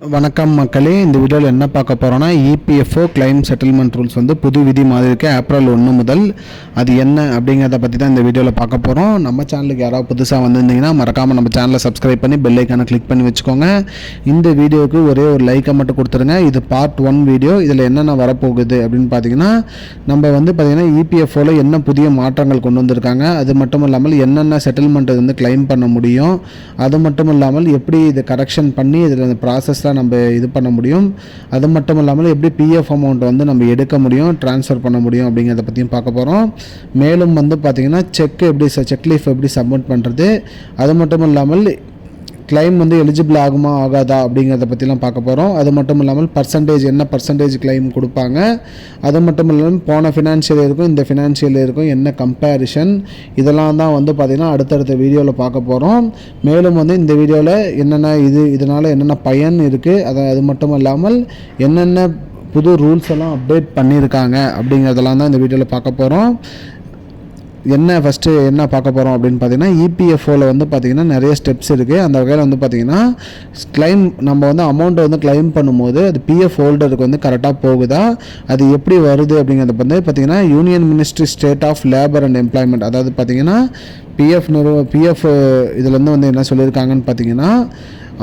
வணக்கம் மக்களே இந்த வீடியோவில் என்ன பார்க்க போகிறோன்னா இபிஎஃப்ஓ கிளைம் செட்டில்மெண்ட் ரூல்ஸ் வந்து புது விதி மாதிரி இருக்குது ஏப்ரல் ஒன்று முதல் அது என்ன அப்படிங்கிறத பற்றி தான் இந்த வீடியோவில் பார்க்க போகிறோம் நம்ம சேனலுக்கு யாராவது புதுசாக வந்திருந்தீங்கன்னா மறக்காமல் நம்ம சேனலை சப்ஸ்கிரைப் பண்ணி பெல் ஐக்கானை கிளிக் பண்ணி வச்சுக்கோங்க. இந்த வீடியோவுக்கு ஒரே ஒரு லைக்கை மட்டும் கொடுத்துருங்க. இது பார்ட் ஒன் வீடியோ இதில் என்னென்ன வரப்போகுது அப்படின்னு பார்த்தீங்கன்னா நம்ம வந்து பார்த்திங்கன்னா இபிஎஃப்ஓவில் என்ன புதிய மாற்றங்கள் கொண்டு வந்திருக்காங்க. அது மட்டும் இல்லாமல் என்னென்ன செட்டில்மெண்ட் வந்து கிளைம் பண்ண முடியும். அது மட்டும் இல்லாமல் எப்படி இது கரெக்ஷன் பண்ணி இதில் இந்த ப்ராசஸ்லாம் நம்ம இது பண்ண முடியும். அது மட்டும் இல்லாமல் எப்படி பிஎஃப் அமௌண்ட் வந்து நம்ம எடுக்க முடியும் ட்ரான்ஸ்ஃபர் பண்ண முடியும் அப்படிங்கிறத பற்றியும் பார்க்க போகிறோம் மேலும் வந்து பார்த்திங்கன்னா செக் எப்படி செக் லீஃப் எப்படி சப்மிட் பண்ணுறது அது மட்டும் இல்லாமல் கிளைம் வந்து எலிஜிபிள் ஆகுமா ஆகாதா அப்படிங்கிறத பற்றிலாம் பார்க்க போகிறோம் அது மட்டும் இல்லாமல் பர்சன்டேஜ் என்ன பர்சன்டேஜ் கிளைம் கொடுப்பாங்க? அது மட்டும் இல்லாமல் போன ஃபினான்ஷியல் இருக்கும் இந்த ஃபினான்ஷியல் இருக்கும் என்ன கம்பேரிஷன் இதெல்லாம் தான் வந்து பார்த்திங்கன்னா அடுத்தடுத்த வீடியோவில் பார்க்க போகிறோம் மேலும் வந்து இந்த வீடியோவில் என்னென்ன இது இதனால் என்னென்ன பயன் இருக்குது அதை அது மட்டும் இல்லாமல் என்னென்ன புது ரூல்ஸ் எல்லாம் அப்டேட் பண்ணியிருக்காங்க அப்படிங்கிறதெல்லாம் தான் இந்த வீடியோவில் பார்க்க போகிறோம் என்ன ஃபஸ்ட்டு என்ன பார்க்க போகிறோம் அப்படின்னு பார்த்தீங்கன்னா இபிஎஃப்ஓவில் வந்து பார்த்திங்கன்னா நிறைய ஸ்டெப்ஸ் இருக்குது அந்த வகையில் வந்து பார்த்திங்கன்னா கிளைம் நம்ம வந்து அமௌண்ட்டை வந்து கிளைம் பண்ணும்போது அது பிஎஃப் ஹோல்டருக்கு வந்து கரெக்டாக போகுதா? அது எப்படி வருது அப்படிங்கிறத வந்து பார்த்திங்கன்னா union ministry state of labour and employment அதாவது பார்த்திங்கன்னா பிஎஃப் நிறுவ பிஎஃப் இதுலேருந்து வந்து என்ன சொல்லியிருக்காங்கன்னு பார்த்தீங்கன்னா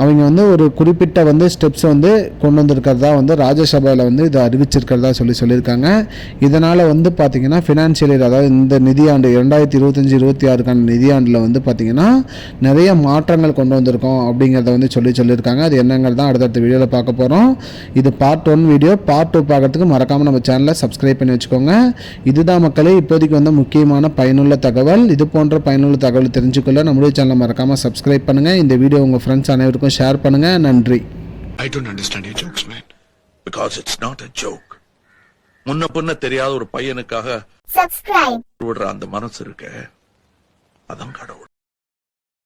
அவங்க வந்து ஒரு குறிப்பிட்ட வந்து ஸ்டெப்ஸ் வந்து கொண்டு வந்திருக்கிறதா வந்து ராஜ்யசபாவில் வந்து இதை அறிவிச்சிருக்கிறதா சொல்லி சொல்லியிருக்காங்க. இதனால் வந்து பார்த்திங்கன்னா ஃபினான்ஷியல் இயர் அதாவது இந்த நிதியாண்டு இரண்டாயிரத்தி இருபத்தஞ்சி இருபத்தி ஆறுக்கான நிதியாண்டில் வந்து பார்த்திங்கன்னா நிறைய மாற்றங்கள் கொண்டு வந்திருக்கோம் அப்படிங்கிறத வந்து சொல்லி சொல்லியிருக்காங்க. அது என்னங்கிறது தான் அடுத்தடுத்த வீடியோவில் பார்க்க போகிறோம் இது part one video part two பார்க்கறதுக்கு மறக்காமல் நம்ம சேனலை சப்ஸ்கிரைப் பண்ணி வச்சுக்கோங்க. இதுதான் மக்களே இப்போதைக்கு வந்து முக்கியமான பயனுள்ள தகவல். இது போன்ற பயனுள்ள தகவல் தெரிஞ்சுக்கொள்ள நம்மளுடைய சேனலை மறக்காமல் சப்ஸ்கிரைப் பண்ணுங்கள் இந்த வீடியோ உங்கள் ஃப்ரெண்ட்ஸ் அனைவருக்கும் ஷேர் பண்ணுங்கள் நன்றி I don't understand your jokes, man. Because it's not a joke. முன்ன பின்ன தெரியாத ஒரு பையனுக்காக subscribe விடுற அந்த மனசு இருக்க அதான் கடவுள்